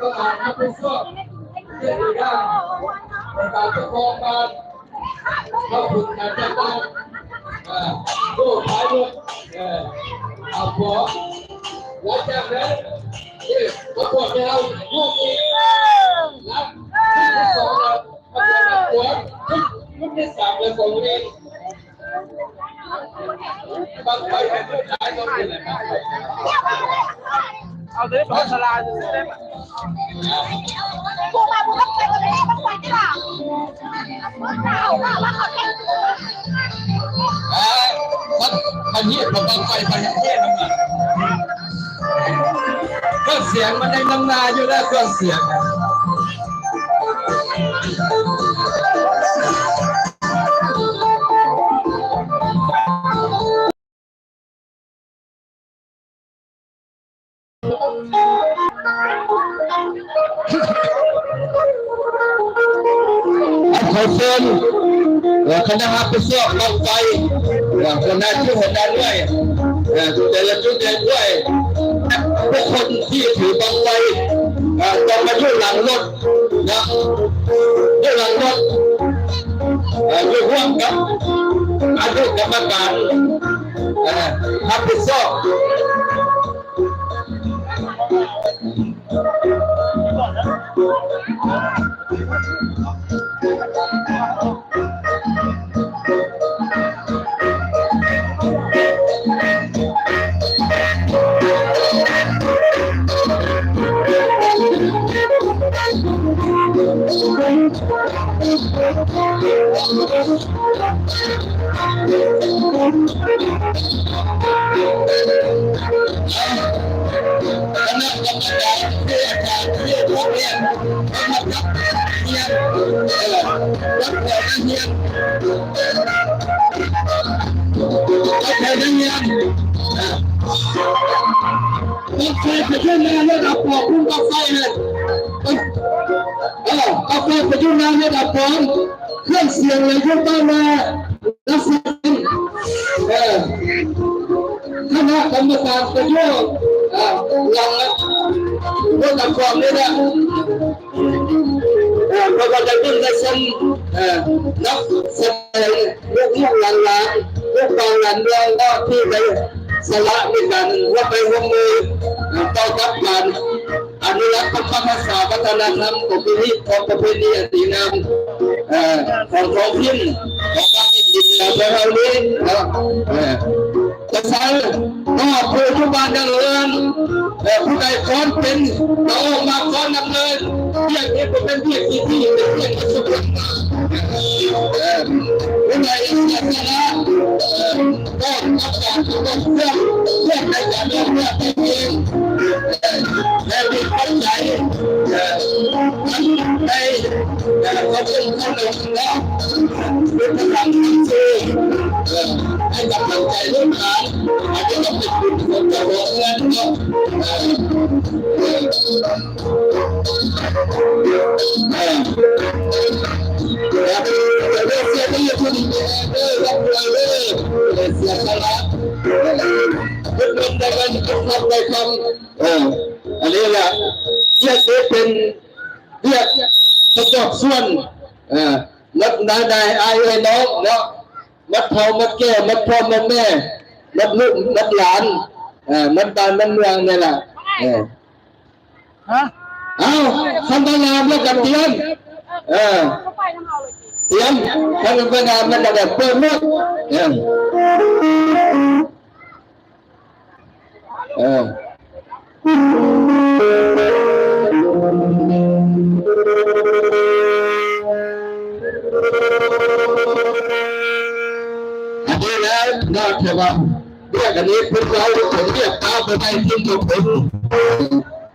ก็มาทำเป็นช่วงเรื่องที่ได้ในการประกอบการเข้าถึงการจัดการอ่าลูกท้ายลูกเออเอาหัวหลังจากนั้นที่ประกวดไปเอาลูกอีกนะที่ที่สองเราประกวดเอาหัวรุ่นที่สามเลยของเองบางไปเป็นผู้ชายก็เป็นอะไรครับ เอาเลยสองสลาจะได้ไหมกูมากูต้องไปกันนี้ต้องไปที่หลังเอาว่าว่าเขาแข่งกูอ่ามันมันเหี้ยมันต้องไปมันเหี้ยมันก็เสียงมันได้นำนาอยู่แล้วเครื่องเสียง อะขอเชิญเอ่อคณะฮับไปเสื้อลงไปเอ่อคณะที่หัวหน้าด้วยแต่ละชุดเด่นด้วยทุกคนที่ถือบังไฟเอ่อต้องมาอยู่หลังรถนะอยู่หลังรถเอ่ออยู่ร่วมกับอนุกรรมการฮับไปเสื้อ คณะกรรมการที่อาจารย์ที่พวกเนี่ยเขาแต่ละเฮียนจับแต่ละเฮียนต้องใช้ไปช่วยงานระดับปอกพุ่งกาแฟเลยเออกาแฟไปช่วยงานระดับปอกเครื่องเสียงเลยยุ่งต้ามาแล้วสียงเออคณะกรรมการประยุกต์อ่าหลังนะพวกกับความนี่นะเออเราก็จะขึ้นในเส้นเอ่อนักแสดงลูกลูกหลานหลานลูกบางหลานเมืองก็ที่ไปสละในการว่าไปร่วมมือต่อกับการ อนุรักษ์พระภาษาวัฒนธรรมของประเพณีของประเพณีอันดีงามของท้องถิ่นของภาคดินแดนเรานี้นะจะใช้างก็ผู้ทุบานดำเนินผู้ใดค้อนเป็นเราออกมาค้อนดำเนินเรียกนี้เป็นเรียกที่ที่เป็นเรียกที่สุดผู้ใดเสียสละก็รับการทุกเรื่องเรื่องในการเรื่องเรื่อง อาจจะต้องเป็นคุณคนจะบอกเงินก็ครับแต่เรื่องเสียไม่ยอมเออรับเลยเลยเสียสละเป็นคนในการทำในคำเอออันนี้แหละเรียกได้เป็นเรียก ประกอบส่วนเออนับนายนายอายไอ้น้องเนาะมัดเผามัดแก้วมัดพ่อมัดแม่ มัดลูกมัดหลานเอ่อมัดบ้านมัดเมืองนี่แหละเออฮะเอาคำพนามแล้วกับเตรียมเออเขาไปน้ำเอาเลยเตรียมคำพนามมันแบบเปิดหมดเออเออ อันนี้แล้วน่าจะว่าเรียกอันนี้พวกเราผมเรียกตามไปในที่ถูกผม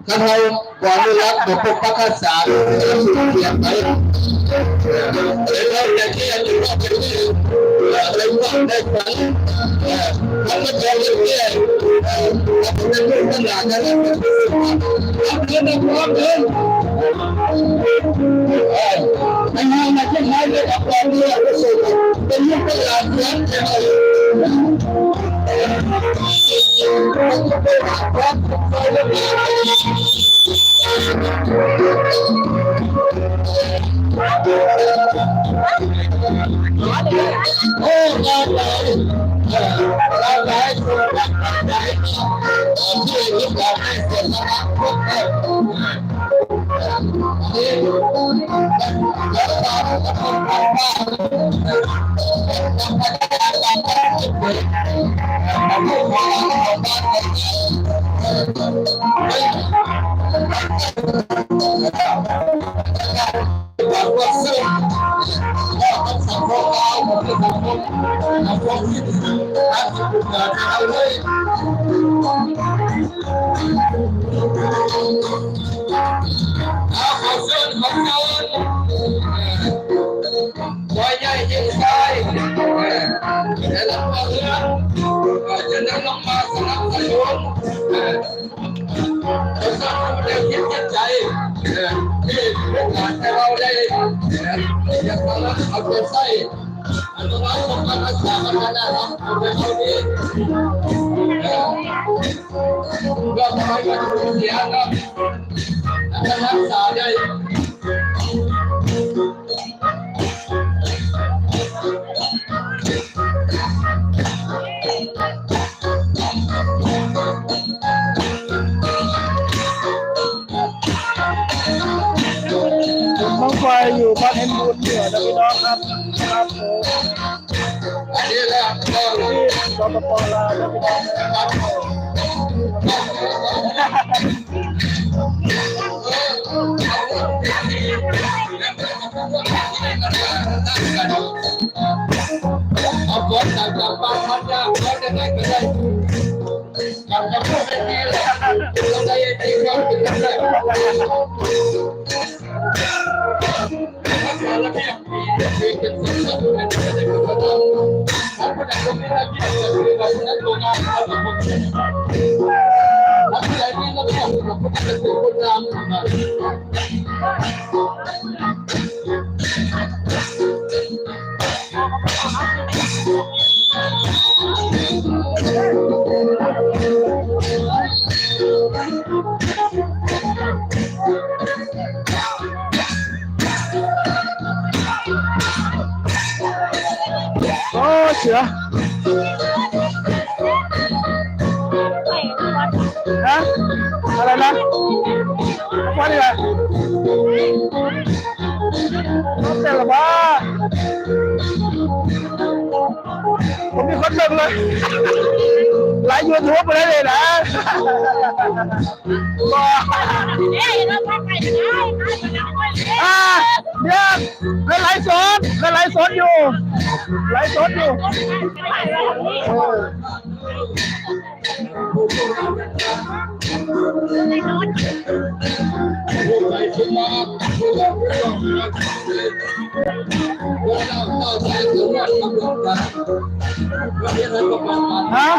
ถ้าเราก่อนรักบุปผาษาจะสูญเสียไปเราจะเที่ยวอยู่รอบเป็นที่อะไรบ้างได้ฟังทำให้เราเที่ยวเราเป็นเรื่องขนาดนั้นรับเงินในความเงินไอ้ห้องมาที่ไหนเลยกับความเรื่องก็สุดเป็นเรื่องขนา ดนั้นโอ้งานไหนเออเราไหนค ความากมาเอาใจใส่อันนั้นต้อ ครับครับผมอันนี้แหละที่สปปลาวนะพี่น้องนะครับเอาบอลจากจากบ้านพันยาบอลจะได้ก็ได้จากจะพูดเป็นดีเลยเราได้ดีเราเป็นได้ ผู้ใแต่ละบ้าผมมีคนเบิ่งเลยไลฟ์ยูทูบไปได้เลยนะบ้าเอ๊ะเราทำไปได้อ่าเนี่ยเล่นไลฟ์สดเล่นไลฟ์สดอยู่ไลฟ์สดอยู่เออ ผู้ใดที่มาผู้เราต้องรักษาผู้เราเข้าใจถึงว่าทำลงกันเราก็มาฮะ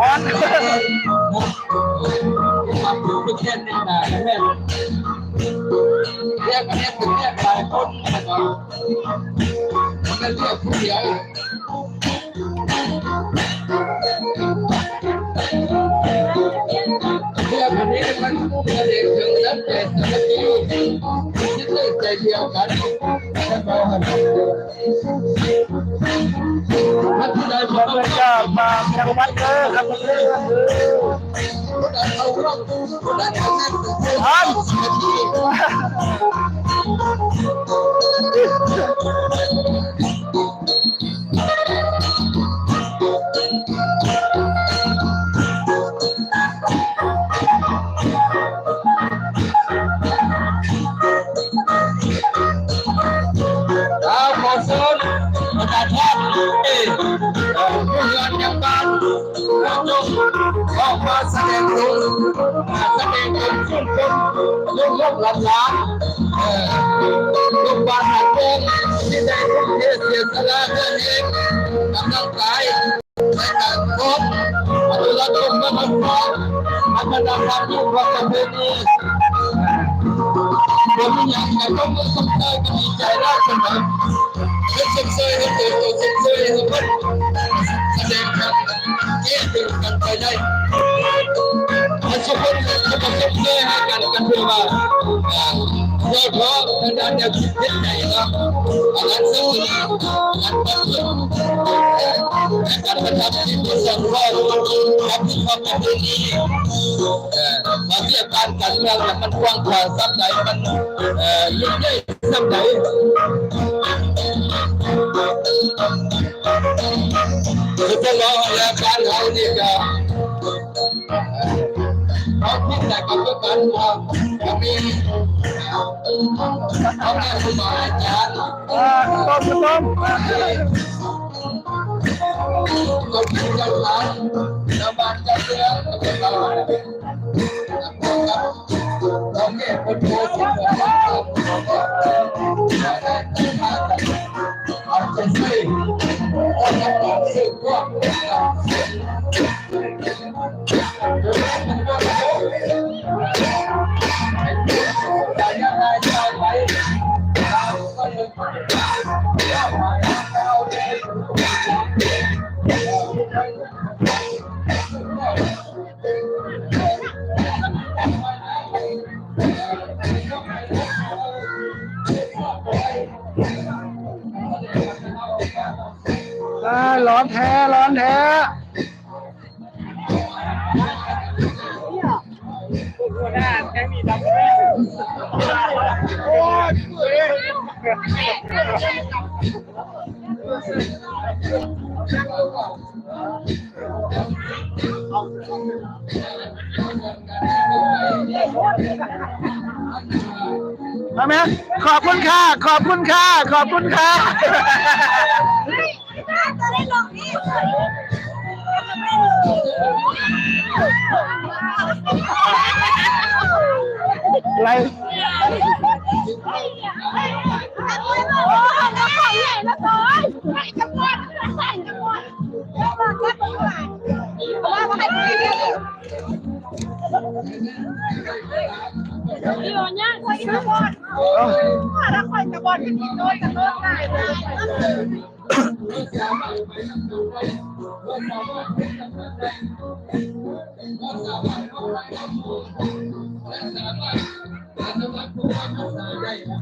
ออนทำอยู่ที่แค่นี้นะแม่เรียกเรียกถึงเรียกหลายคนนะครับมันเรียกผู้เดียว ดเลยใจเดี ลูกลูกหลานหลานเอ่อลูกบ้านหลังวงที่ได้ทุ่มเทเสียสละเพื่อนเองกำลังกายในการพบอนุรักษ์ต้นไม้ต้นไม้อันนั้นความยิ่งกว่าประเพณีผมอยากให้ผมสนใจก็ดีใจได้เสมอเป็นสนใจให้เกิดตัวสนใจให้มันแสดงครับนี้เป็นกันไปได้มันสุขคนจะประสบเลยให้กันกันเพื่อว่าโดยเราะทางด้านแนวคิดเห็นใจนะอันนั้นซึ่งอันเป็นเรื่องการประทับที่ตัวสังวรความที่ความเป็นนี้บางทีการการเมืองมันกว้างขวางสักไห นมันเอ่อยิ่งใหญ่สักไหนคือจะรอแล้วการเรานี่ก็ เขาคิดแต่กับตัวกันว่าจะมีเขาแม่ครูบาอาจารย์อ่าต้มต้มก็คิดจะทานน้ำมันจะเลี้ยงก็เป็นเราเราแก่คนโตสิ่งเหล่านี้เอาใจใส่เอาใจใส่พวก ร้อนแท้ ร้อนแท้เอา ไหมขอบคุณค่ะ ขอบคุณค่ะ ขอบคุณค่ะจะได้ลงนี่อะไร โอ้ยน้ำของใหญ่แล้วก้อยใส่จังหวัดใส่จังหวัดจังหวัดแค่ตรงไหนเพราะว่ามันให้ไปเรียนอยู่เนี่ยคอยกับอลถ้าคอยกับอลที่กินโดยกับโดนได้เล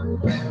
Bam.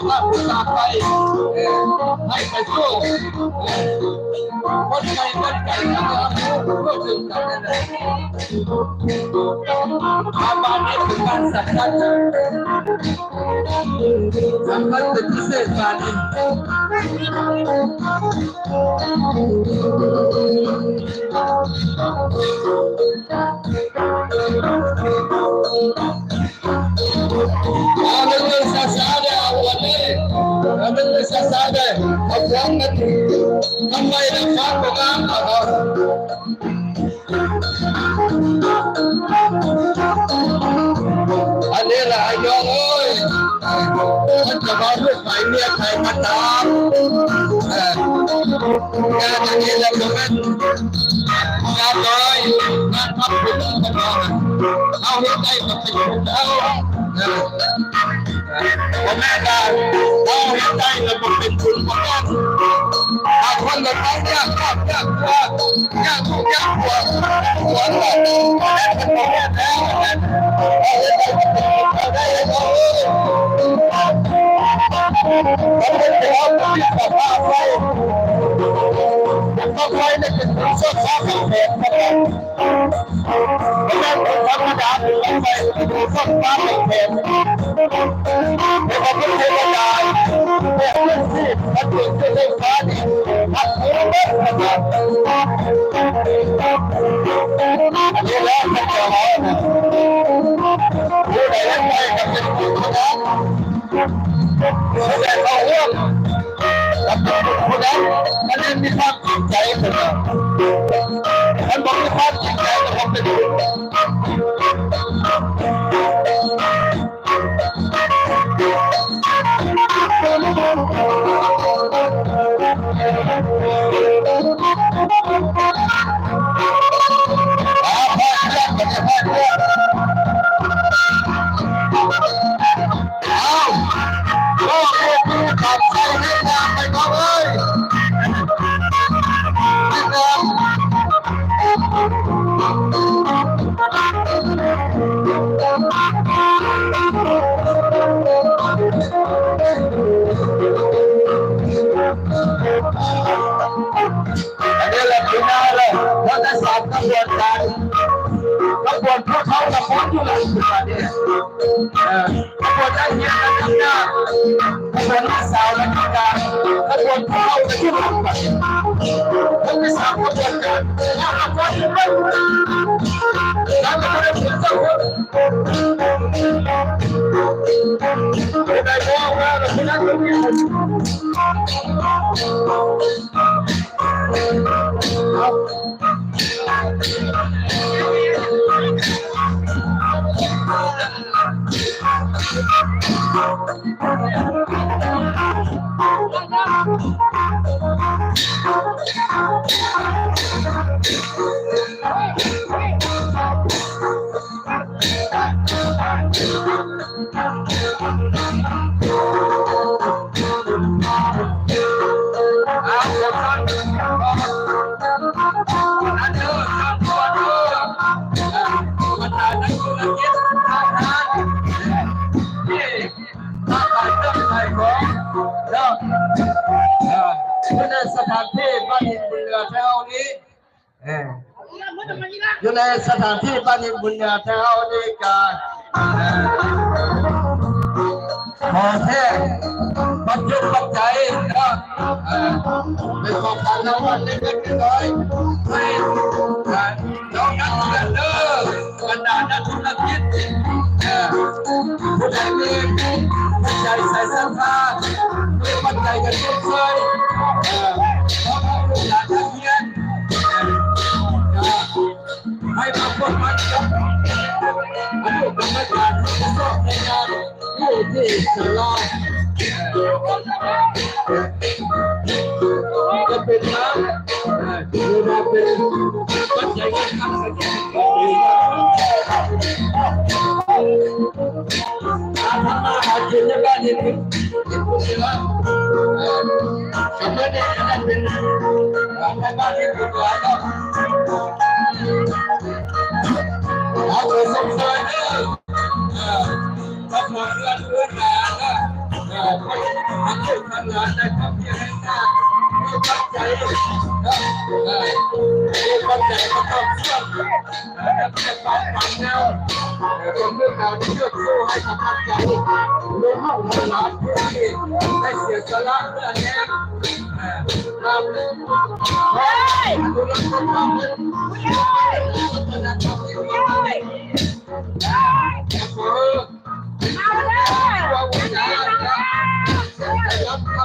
ฝึกให้สำนักพุทธาไปให้ไปสู้คนไทยคนไก่นะครับก็ถึงกันนั่นเองอาบานนี้คือการสักการะสำคัญเป็นพิเศษบานนี้ Amin sasada awalnya, Rabin da sassa da abuwan na tuku, an mai da fafuka a hau. Alera ayon oi, wanda ba mu fahimiyya kai mata. Ya da ke da gaban, ya da oi, na tafi da gaban, an wuta yi mafi da ครมาตามเอองานอย่างนี้แหละมันเป็นงานน้อยงานทำบุญกันมาเอาให้ได้มาเป็นคนเอาเออผมแม่ดาเอาให้ได้แล้วมาเป็นคุณของกันถ้าคนเราต้องยากยากยากยากยากทุกยากหัวหัวเราเป็นคนแก่แล้วเอาให้ได้มาเป็นคนเอาได้แล้วเอาเราเป็นคนเอาที่สภาพไว้ ต้องไว้ในเป็นคนเสื้อผ้าของแม่ครับไม่ใช่คนธรรมดาเป็นคนไปเป็นคนเสื้าของแม่เป็นคนเทวดาเป็นคนที่มันเป็นเทวดานี่มันเป็นเรื่องนะครับอันนี้แล้วมันจะหายนผู้ใดเล่นไปกับเป็นคนธรรมดาผู้ใดเข้าเรื่องกับเป็นคนนั้นมันยังมีความ จริ กระบ อยู่ในสถานที่บ้านบุญเรือแถวนี้กันขอแท้ปัจจุปัจจัยนะเป็นของการนวันเล็กๆน้อยๆให้น้องนักเรียนเด้อบรรดานักธุรกิจผู้ใดมีปัจใส่ศรัทธามีปัจจัยกันทุกเคย จะเป็นน้ำหรือมาเป็นปัจจัยเงินทางสัญญาการทำมาหากินในบ้านนี้เป็นเป็นคนที่ว่าสมัยนี้จะเป็นการในบ้านที่เป็นว่าต้อง เอาไปส่งเสริมเด้อทำมาเพื่อนเพื่อนงานนะคนทำงานงานได้ทำยังไงนะมีปัจจัยมีปัจจัยมาต้องเชื่อมและเป็นปากปังแนวคนเมื่อการเชื่อสู้ให้กับปัจจัยรวมห้องหลา นผู้ที่ได้เสียสละเพื่อแน่ทำดูแลคนทำพัฒนาธรรมที่ดีแต่เพื่อว่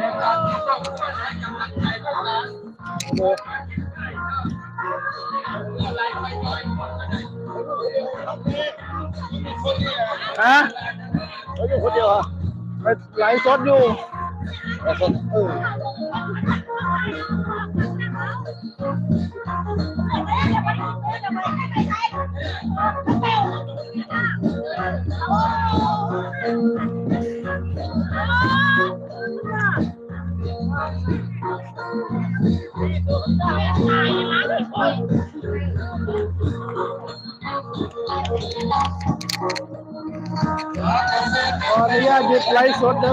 ฮะเขาอยู่คนเดียวเหรอะไปไลฟ์สดอยู่ไลฟ์สดเออข ออนุญาตหยุดไลฟ์สดน